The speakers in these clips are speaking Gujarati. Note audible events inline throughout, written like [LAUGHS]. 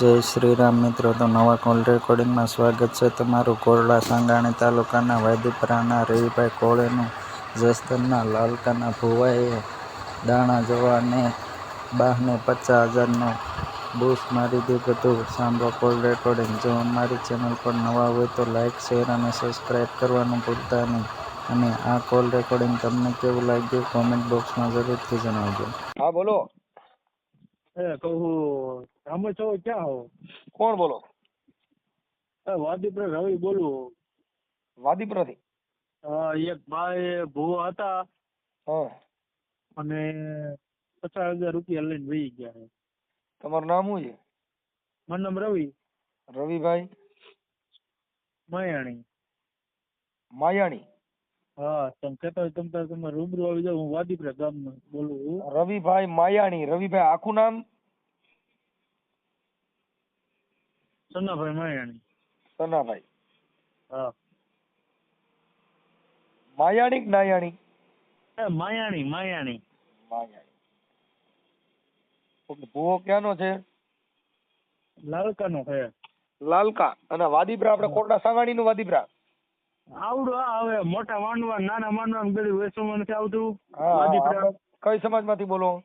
જય શ્રી રામ મિત્રો તો નવા કોલ રેકોર્ડિંગમાં સ્વાગત છે તમારું કોરડા સાંગાણી તાલુકાના વાયદીપરાના રવિભાઈ કોળેનું જસદનના લાલકાના ભુવાએ દાણા જવાને બાહને પચાસ હજારનો બૂસ્ટ મારી દીધું હતું. સાંભળો કોલ રેકોર્ડિંગ. જો અમારી ચેનલ પર નવા હોય તો લાઇક શેર અને સબસ્ક્રાઈબ કરવાનું ભૂલતા નહીં. અને આ કોલ રેકોર્ડિંગ તમને કેવું લાગ્યું કોમેન્ટ બોક્સમાં જરૂરથી જણાવજો. હા બોલો. કહું તમે છો ક્યાં હો? કોણ બોલો? એ રવિ બોલું. વાદીપુરાથી એક ભાઈ ભૂવા હતા. અને પચાસ હજાર રૂપિયા લઈને વહી ગયા છે. તમારું નામ શું છે? મારું નામ રવિ. રવિભાઈ. માયાણી. માયાણી? હા તમે કહેતા હોય તમે તમે રૂબરૂ આવી જાવ હું વાદીપુરા ગામનો બોલું રવિભાઈ માયાણી. રવિભાઈ આખું નામ? સન્નાભાઈ માયાણી. સનાભાઈ. હા. માયાણી કે નાયાણી માયાણી માયાણી. માયાણી ભૂવો ક્યાંનો છે? લાલકાનો છે. લાલકા. અને વાદીબ્રા આપણે કોટડા સાંગાણીનું વાદીપરા આવડું આ હવે મોટા માંડવા નાના માંડવા ને બધું વેચવામાં નથી આવતું. કઈ સમાજમાંથી બોલો?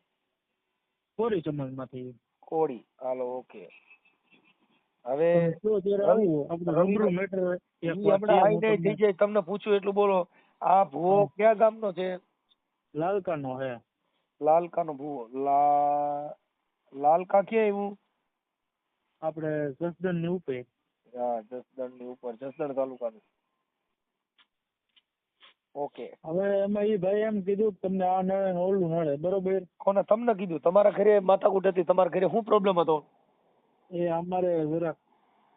કોરી સમાજમાંથી. કોળી. હાલો ઓકે. હવે આપણે તમને પૂછ્યું એટલું બોલો આ ભૂવો કયા ગામનો છે? લાલકા નો હે. લાલકાનો ભૂવો. લા લાલકા ક્યાં આવ્યું? આપણે જસદણની ઉપર. હા જસદણની ઉપર જસદણ તાલુકાનું. ઓકે. હવે એમાં એ ભાઈ એમ કીધું કે તમને આ નળે ને ઓલું નળે બરોબર? કોને? તમને કીધું. તમારા ઘરે માથાકૂટ હતી તમારા ઘરે શું પ્રોબ્લેમ હતો? એ અમારે જરાક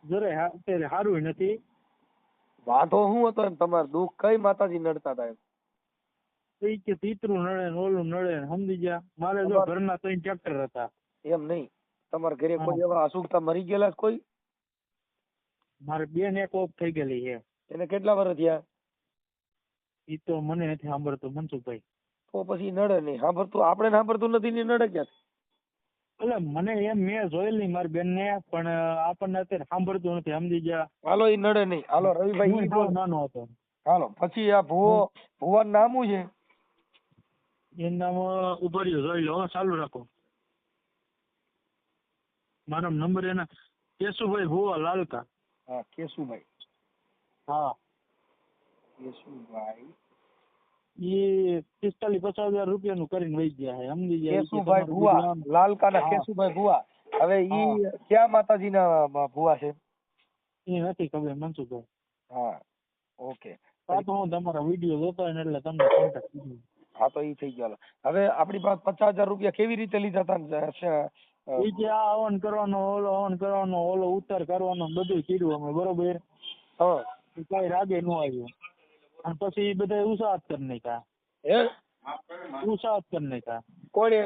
જરાય હા- અત્યારે સારું નથી. વાંધો શું હતો એમ તમારે દુઃખ કઈ માતાજી નડતા હતા એમ? ઈ કે તીતરું નડે ને ઓલું નડે ને સમજી ગયા. મારે જો તમારે- ઘરના ત્રણ ટ્રેક્ટર હતા. એમ નહીં. તમારા ઘરે કોઈ એવા અસુખતા મરી ગયેલા છે કોઈ? મારે બેન એક ઓફ થઈ ગયેલી છે. એને કેટલા વર્ષ થયા? ઈ તો મને નથી સાંભળતું મનસુખભાઈ. તો પછી નડે નહીં. સાંભળતું આપણે સાંભળતું નથી ને નડે ક્યાં એટલે મને એમ મેં જોયેલી મારી બેન ને પણ આપણને અત્યારે સાંભળતું નથી સમજી ગયા. હાલો એ નડે નહીં. હાલો રવિભાઈ નાનો હતો. હાલો પછી આ ભુવો ભુવન નામ શું છે? એનું નામ ઊભો રહ્યો જોઈ લો ચાલુ રાખો. મારો નંબર એના કેશુભાઈ ભુવા લાલકા. હા કેશુભાઈ. હા. કેશુભાઈ ઈ પિસ્તાલીસ પચાસ હજાર રૂપિયાનું કરીને વહી ગયા છે. સમજી ગયા? કેશુભાઈ ભુવા લાલકાના કેશુભાઈ ભુવા. હવે ઈ ક્યાં માતાજી ના ભુવા છે? ઈ નથી ખબર મનસુખભાઈ. હા ઓકે. હા તો હું તમારા વીડિયો જોતો ને એટલે તમને કોન્ટેક્ટ કર્યો હા તો ઈ થઈ ગયો. હવે આપણી પાસે પચાસ હજાર રૂપિયા કેવી રીતે લીધા હતા ને, ઈ કે આ હવન કરવાનો ઓલો હવન કરવાનો ઓલો ઉતાર કરવાનો બધું કર્યું અમે બરોબર? હા. કઈ રાગે ન આવ્યું. અને પછી બધા ઉત્સાહ કરી નાખ્યા. હે? ઉત્સાહ કરી નાખ્યા. કોણે?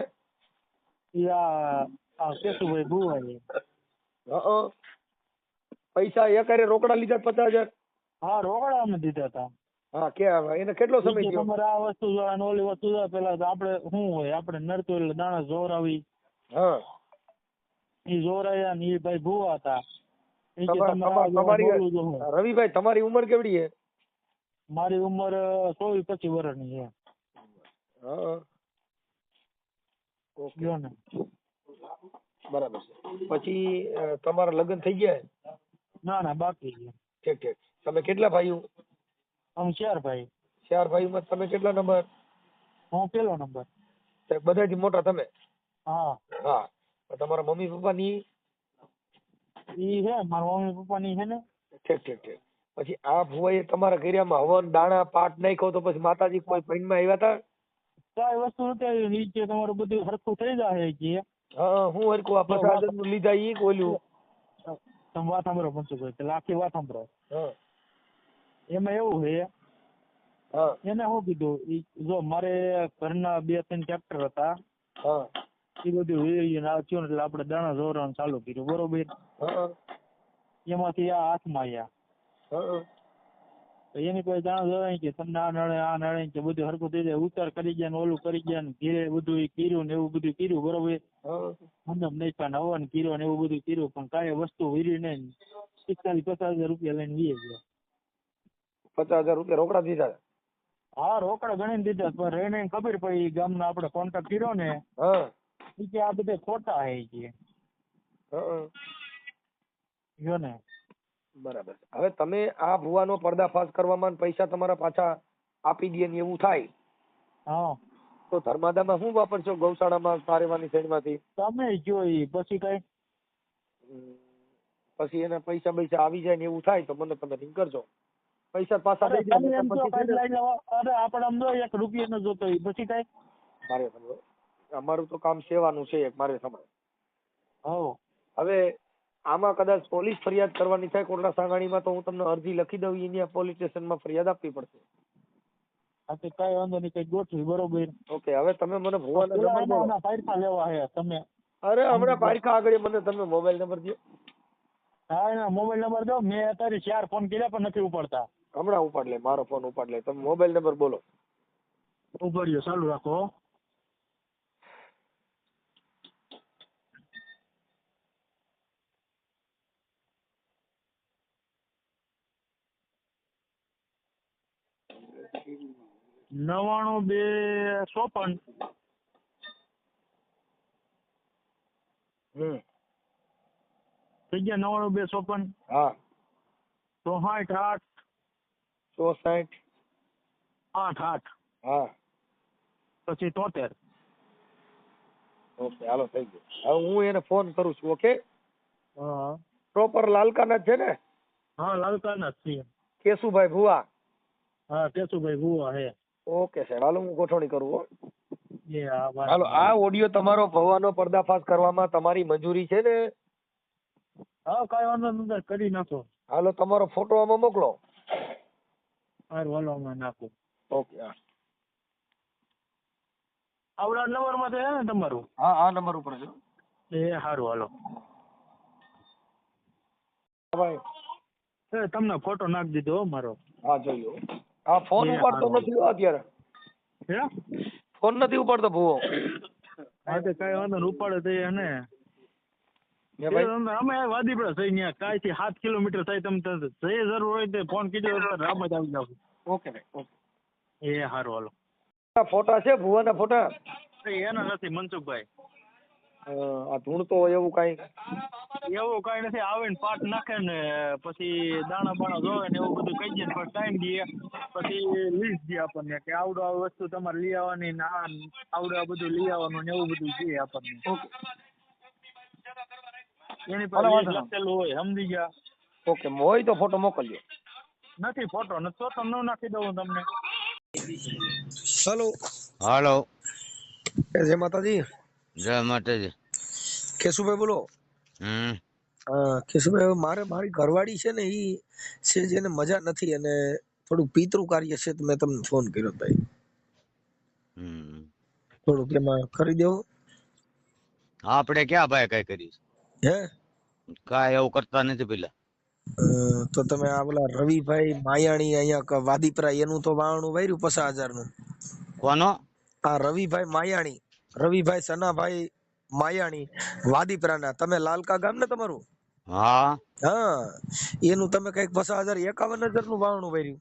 યા આ કેશુભાઈ ભુવા છે હં. પૈસા એકારે રોકડા લીધા પચાસ હજાર? હા રોકડા અમે દીધા હતા હા કે એને કેટલો સમય થયો? તમારે આ વસ્તુ જોઈએ અને ઓલી વસ્તુ જોઈએ પેલા તો આપણે શું હોય? આપણે નરતો એટલે દાણા જોરાવી. હા. એ જોરાયા ને એ ભાઈ ભુવા હતા. રવિભાઈ તમારી ઉંમર કેવડી છે? મારી ઉંમર ચોવીસ પચીસ વર્ષની છે. ઓકે. ને. બરાબર છે. પછી તમારા લગ્ન થઈ ગયા ના ના બાકી છે. ઠીક ઠીક. તમે કેટલા ભાઈઓ? આમ ચાર ભાઈ. ચાર ભાઈઓમાં તમે કેટલા નંબર? હું પેલો નંબર. બધા બધાથી મોટા તમે? હા. હા. તમારા મમ્મી પપ્પા ની ઈ હે મારા મમ્મી પપ્પાની હે ને. ઠીક ઠીક ઠીક. પછી આ ભુવાએ તમારા ઘેરિયામાં હવન દાણા પાટ નાખ્યો તો પછી માતાજી કોઈ પૈણમાં આવ્યા હતા કાંઈ વસ્તુ નથી આવી કે તમારું બધું સરખું થઈ જાય કે હા હું હરકું આ પ્રસાદનનું લીધા ઈ કે તમે વાત સાંભળો મનસુખભાઈ પેલા આખી વાત સાંભળો. એમાં એવું છે એને શું કીધું જો મારે ઘરના બે ત્રણ ટ્રેક્ટર હતા હા. એ બધું એટલે આપણે દાણા જોરવાનું ચાલુ કર્યું બરોબર? એમાંથી આ હાથમાં આવ્યા એની પાસે જાણ જવાય કે તમને આ નડે આ નળે કે બધું હરકું થઈ જાય ઉતાર કરી ગયા ને ઓલું કરી ગયા ને ઘીરે બધું કર્યું ને એવું બધું કર્યું બરોબર? હા. મંડપ નાખ્યા ને હવન કર્યો ને એવું બધું કર્યું પણ કાંઈ વસ્તુ વીરી નહીં પિસ્તાલીસ પચાસ હજાર રૂપિયા લઈને વીએ ગયા પચાસ હજાર રૂપિયા રોકડા દીધા? હા રોકડા ગણીને દીધા પણ રહીને ખબર પડી ગામના આપણે કોન્ટેક્ટ કર્યો ને કે આ બધા ખોટા હે છે કે. જો ને. બરાબર. હવે તમે આ ભુવાનો પર્દાફાશ કરવામાં ને પૈસા તમારા પાછા આપી દે ને એવું થાય. હા. તો ધર્માદામાં શું વાપરશો? ગૌશાળામાં સારેવાની શેડમાંથી તમે જો ઈ પછી કઈ? પછી એના પૈસા પૈસા આવી જાય ને એવું થાય તો મને તમે રિંગ કરજો. પૈસા પાછા અરે દઈ તમે એમ અરે આપણે આમ જો એક રૂપિયા નો જોતો હોય પછી કઈ? મારે અમારું તો કામ સેવાનું છે એક મારે સમય હો હવે આમાં કદાચ પોલીસ ફરિયાદ કરવાની થાય કોટડા સાંગાણીમાં તો હું તમને અરજી લખી દઉં અહીંયા પોલીસ સ્ટેશનમાં ફરિયાદ આપવી પડશે. આ તો કઈ વાંધો નહીં કઈ ગોઠવી બરોબર. ઓકે હવે તમે મને ભુવાના નંબર એના પારખા લેવા હે તમે. અરે હમણાં પારખા આગળ મને તમે મોબાઈલ નંબર દો હા એના મોબાઈલ નંબર દો. મેં અત્યારે ચાર ફોન કર્યા પણ નથી ઉપાડતા. હમણાં ઉપાડ લે મારો ફોન ઉપાડ લે. તમે મોબાઈલ નંબર બોલો. ઉપાડ્યો ચાલુ રાખો નવાણું બે ચોપન. થઈ ગયા નવાણું બે ચોપન? હા. ચોસાઠ આઠ. ચોસાઠ. આઠ આઠ. હા. પછી તોતેર. ઓકે હાલો થઈ ગયું. હવે હું એને ફોન કરું છું ઓકે? હા. પ્રોપર લાલકાના છે ને? હા લાલકાના જ છીએ. કેશુભાઈ ભુવા. હા કેશુભાઈ ભુવા હે. ઓકે સાહેબ હાલો હું ગોઠવણી કરું હો. હાલો આ ઓડિયો તમારો ભવાનો પર્દાફાશ કરવામાં તમારી મંજૂરી છે ને? હા કાંઈ વાંધો નથી કરી નાખો. હાલો તમારો ફોટો આમાં મોકલો. હારું હાલો નાખું. ઓકે હા. આવડા નંબરમાં છે ને તમારું? હા આ નંબર ઉપર છે. એ સારું હાલો. ભાઈ. તમને ફોટો નાખી દીધો મારો. હા જોયો હા ફોન ઉપાડતો નથી અત્યારે. હે? ફોન નથી ઉપાડતો ભૂવો. હા તો કાંઈ વાંધો નહીં ઉપાડે તે એને. અમે વાદીપડા થઈ ગયા કાંઈ થી સાત કિલોમીટર થાય તમે જે જરૂર હોય તે ફોન કીધો રામ જ આવી જાવ. ઓકે ભાઈ ઓકે. એ સારું હાલો. આ ફોટા છે ભુવાના ફોટા? એના નથી મનસુખભાઈ. આ ધૂણતો હોય એવું કાંઈ? એવું કઈ નથી આવે ને પાટ નાખે ને પછી દાણા બાણા જોવે ને એવું બધું કહી દે ને પછી ટાઈમ દે પછી લીસ્ટ દે આપણને કે આવડો આવી વસ્તુ તમારે લઈ આવવાની ને આ આવડું આ બધું લઈ આવવાનું ને એવું બધું દે આપણને. એની પર લખેલું હોય સમજી ગયા. ઓકે હોય તો ફોટો મોકલજો. નથી ફોટો નથી તો તો ન નાખી દઉં તમને. હેલો. હાલો. જય માતાજી. જય માતાજી. કેશુભાઈ બોલો. કેશુભાઈ મારે મારી ઘરવાળી છે ને ઈ છે જેને મજા નથી અને થોડું પિતૃ કાર્ય છે તો મેં તમને ફોન કર્યો ભાઈ. થોડુંક એમાં કરી દેવો. આપણે ક્યાં ભાઈ કઈ કરીશ હે? કાંઈ એવું કરતા નથી પેલા. તો તમે આ પેલા રવિભાઈ માયાણી અહીંયા વાદીપરા એનું તો વાવણું વાર્યું પચાસ હજારનું કોનો? આ રવિભાઈ માયાણી રવિભાઈ સનાભાઈ માયાણી વાદીપરાના. તમે લાલકા ગામ ને તમારું? હા. હા. એનું તમે કંઈક પચાસ હજાર એકાવન હજારનું વાવણું ભર્યું.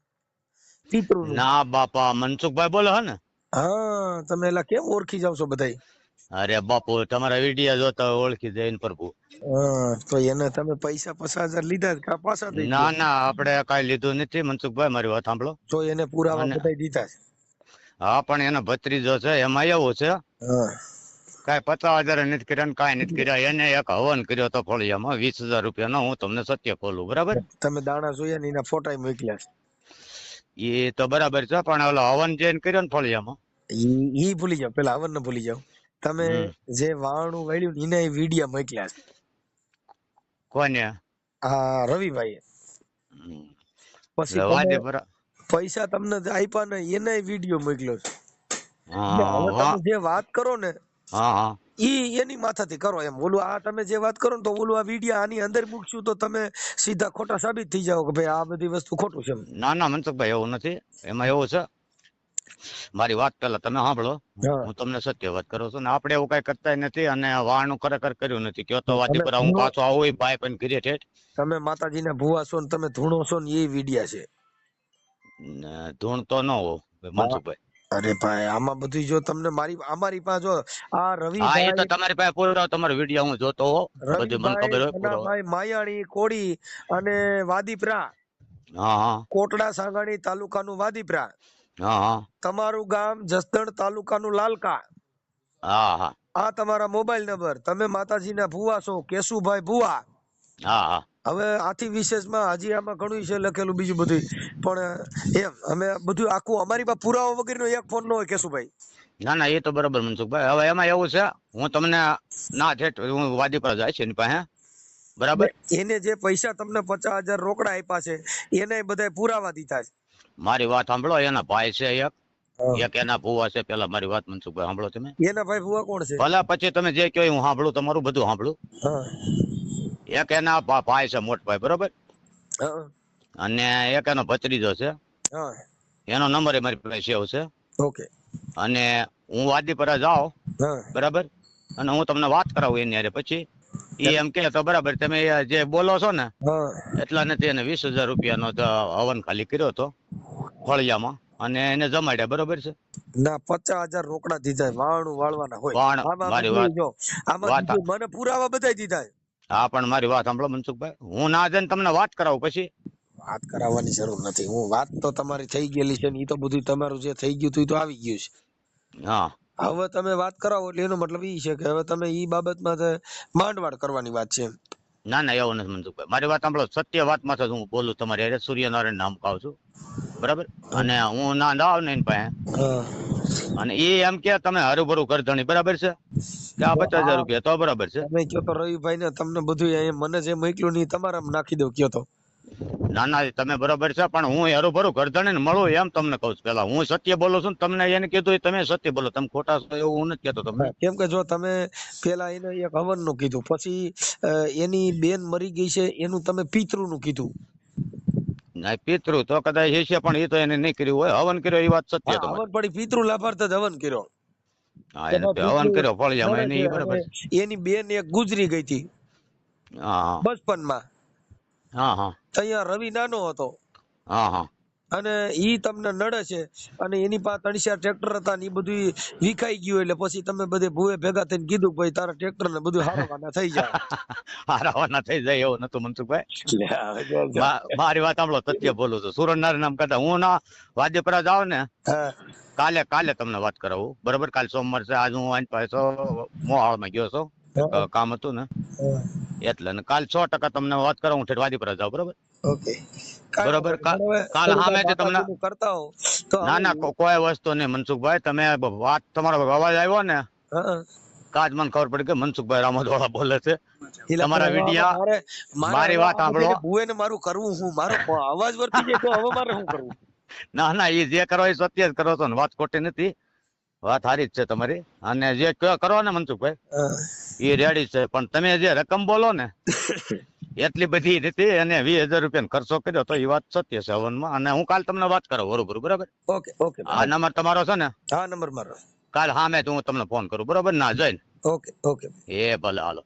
પિતૃ ના બાપા મનસુખભાઈ બોલો હે ને? હા તમે એલા કેમ ઓળખી જાવ છો બધાય? અરે બાપુ તમારા વિડિયા જોતા ઓળખી જઈને પ્રભુ. તો એને તમે પૈસા પચાસ હજાર લીધા કા પાછા ના ના આપણે કાઈ લીધું નથી મનસુખભાઈ મારી વાત સાંભળો. તો એને પુરાવા બતાવી દીધા હા પણ એનો ભત્રીજો છે એમાં એવું છે. હા. કાંઈ પચાસ હજાર નથી કર્યા ને કાંઈ નથી કર્યા. એને એક હવન કર્યો તો ફળિયામાં વીસ હજાર રૂપિયાનો હું તમને સત્ય ખોલું. બરાબર? તમે દાણા જોયા ને એના ફોટા મોકલ્યા છે. એ તો બરાબર છે પણ ઓલો હવન જે કર્યો ને ફળિયામાં ઈ ભૂલી જાવ પેલા હવન ને ભૂલી જાવ તમે જે વાણું વાળ્યું ને એના વિડિયા મોકલ્યા છે. કોને? આ રવિભાઈ. પછી પૈસા તમને આપ્યા ને એને વિડિયો મોકલ્યો છે. હા હા. જે વાત કરો ને હા હા. ઈ એની માથાથી કરો એમ. ઓલું આ તમે જે વાત કરો ને તો ઓલું આ વિડિયા આની અંદર મૂકશું તો તમે સીધા ખોટા સાબિત થઈ જાઓ કે ભાઈ આ બધી વસ્તુ ખોટું છે ના ના મનસુખભાઈ એવું નથી. એમાં એવું છે મારી વાત પેલા તમે સાંભળો. હું. તમને સત્ય વાત કરું છું ને આપણે એવું કઈ કરતા નથી અને વાણું ખરેખર કર્યું નથી. કયો તો વાત પર હું પાછો આવું ભાઈ પણ ઘીરે ઠેઠ. તમે માતાજીના ભુવા છો ને તમે ધૂણો છો ને એ વિડિયા છે. ને ધૂણ તો ન હો મનસુખભાઈ અરે ભાઈ આમાં બધું જો તમને મારી અમારી પાસે જો આ હા એ તો તમારી પાસે પૂરો તમારો વિડિયો હું જોતો બધું મને ખબર હોય પૂરો. ભાઈ માયાણી કોડી અને વાદીપરા. હા હા. કોટડા સાંગાણી તાલુકાનું વાદીપરા. હા હા. તમારું ગામ જસદણ તાલુકાનું લાલકા. હા હા. આ તમારા મોબાઈલ નંબર. તમે માતાજીના ભુવા છો કેશુભાઈ ભુવા. હા હા. હવે આથી વિશેષમાં હજી આમાં ઘણું છે લખેલું બીજું બધું પણ એ અમે બધું આખું અમારી પાસે પુરાવા વગરનો એક ફોન ન હોય કેશુભાઈ ના ના એ તો બરાબર મનસુખભાઈ હવે એમાં એવું છે હું તમને ના ઠેઠ હું વાદી પર જાય છે એની પાસે બરાબર? એને જે પૈસા તમને પચાસ હજાર રોકડા આપ્યા છે એને બધા પુરાવા દીધા છે. મારી વાત સાંભળો એના ભાઈ છે એક. એક એના ભૂવા છે પેલા મારી વાત મનસુખભાઈ સાંભળો તમે. એના ભાઈ ભુવા કોણ છે? ભલા પછી તમે જે કહો હું સાંભળું તમારું બધું સાંભળું. એક એના ભાઈ છે મોટભાઈ બરોબર? અને એક એનો ભત્રીજો છે. એનો નંબર એ મારી પાસે સેવ છે. ઓકે. અને હું વાદી પર જાઉં બરાબર? અને હું તમને વાત કરાવું એની અરે પછી. એ એમ કે તો બરાબર તમે જે બોલો છો ને એટલા નથી એને વીસ હજાર રૂપિયાનો હવન ખાલી કર્યો હતો ફળિયામાં. અને એને જમાડ્યા બરોબર છે? ના પચાસ હજાર રોકડા દીધા. વાળું વાળવાના હોય. મારી વાત મને પુરાવા બધા દીધા. હા પણ મારી વાત સાંભળો મનસુખભાઈ. હું ના જઈને તમને વાત કરાવું પછી. વાત કરાવવાની જરૂર નથી. હું વાત તો તમારી થઈ ગયેલી છે ને એ તો બધું તમારું જે થઈ ગયું હતું તો આવી ગયું છે. હા. હવે તમે વાત કરાવો એટલે એનો મતલબ એ છે કે હવે તમે ઈ બાબતમાં માંડવાડ કરવાની વાત છે ના ના એવું નથી મનસુખભાઈ. મારી વાત સાંભળો સત્ય વાતમાં માં હું બોલું તમારી સૂર્યનારાયણ નામ કહું છું. બરાબર? અને હું ના ના આવ ને પાસે. અને એ એમ કે તમે હરુભરું કરધણી બરાબર છે? કે આ પચાસ હજાર રૂપિયા તો બરાબર છે. તમે કયો તો રવિભાઈ ને તમને બધું મને જે મોકલ્યું નહીં તમારામાં નાખી દઉં કયો તો. ના ના તમે બરાબર છે પણ હું હરુભરું કરધણી ને મળું એમ તમને કહું છું પેલા. હું સત્ય બોલું છું તમને એને કીધું તમે સત્ય બોલો. તમે ખોટા છો એવું હું નથી કેતો તમને. કેમ કે જો તમે પેલા એને એક હવનનું કીધું પછી એની બેન મરી ગઈ છે એનું તમે પિતૃ નું કીધું. ના પિતૃ તો કદાચ એ પણ એ તો એને નહીં કર્યું હોય. હવન કર્યો એ વાત સત્ય તો હવન પડી પિતૃ લાભાર્થ જ હવન કર્યો. હા એને હવન કર્યો ફળિયામાં એને બરાબર એની બેન એક ગુજરી ગઈ હતી. હા બચપનમાં. હા હા. અહીંયા રવિ નાનો હતો. હા હા. અને ઈ તમને નડે છે. અને એની પાસે ત્રણ ચાર ટ્રેક્ટર હતા ને ઈ બધું વિખાઈ ગયું એટલે પછી તમે બધે ભૂએ ભેગા થઈને કીધું ભાઈ તારા ટ્રેક્ટર ને બધું હારવાના થઈ જાય. [LAUGHS] હારાવાના થઈ જાય એવું નતું મનસુખભાઈ. મારી વાત સાંભળો સત્ય બોલું છું. સુરનારાયણ નામ કરતા હું ના વાદ્યપરા જાવ ને કાલે કાલે તમને વાત કરાવું. બરોબર કાલે સોમવાર છે. આજ હું આજ પાસે મોહાળમાં ગયો છું. કામ હતું ને. એટલે ને કાલ સો ટકા તમને વાત કરાવું હું ઠેઠ વાદીપરા જાઉં બરોબર ઓકે બરોબર, વાંધો નહીં. હવે કાલ થોડુંક સામેથી તમને- કરતા હો તો ના ના કોઈ વસ્તુ નહીં મનસુખભાઈ તમે વાત તમારો અવાજ આવ્યો ને. કાજ મને ખબર પડી કે મનસુખભાઈ રામોદવાળા બોલે છે તમારા વિડિયા- મારે- વાત સાંભળો. બધાને ભૂવેને મારું કરવું હું મારો અવાજ વર્તી જાય તો હવે મારે શું કરવું [LAUGHS] ના ના એ જે કરો એ સત્ય જ કરો છો ને વાત ખોટી નથી વાત સારી જ છે તમારી. અને જે કરો ને મનસુખભાઈ હા. એ રેડી છે. પણ તમે જે રકમ બોલો ને [LAUGHS] એટલી બધી રીતે અને વીસ હજાર રૂપિયા ખર્ચો કર્યો તો એ વાત સત્ય છે હવનમાં. અને હું કાલ તમને વાત કરું બરોબર બરાબર? ઓકે ઓકે આ નંબર તમારો છે ને? હા નંબર મારો. કાલ સામે હું તમને ફોન કરું બરોબર? ના જઈને. Okay okay. એ ભલે હાલો.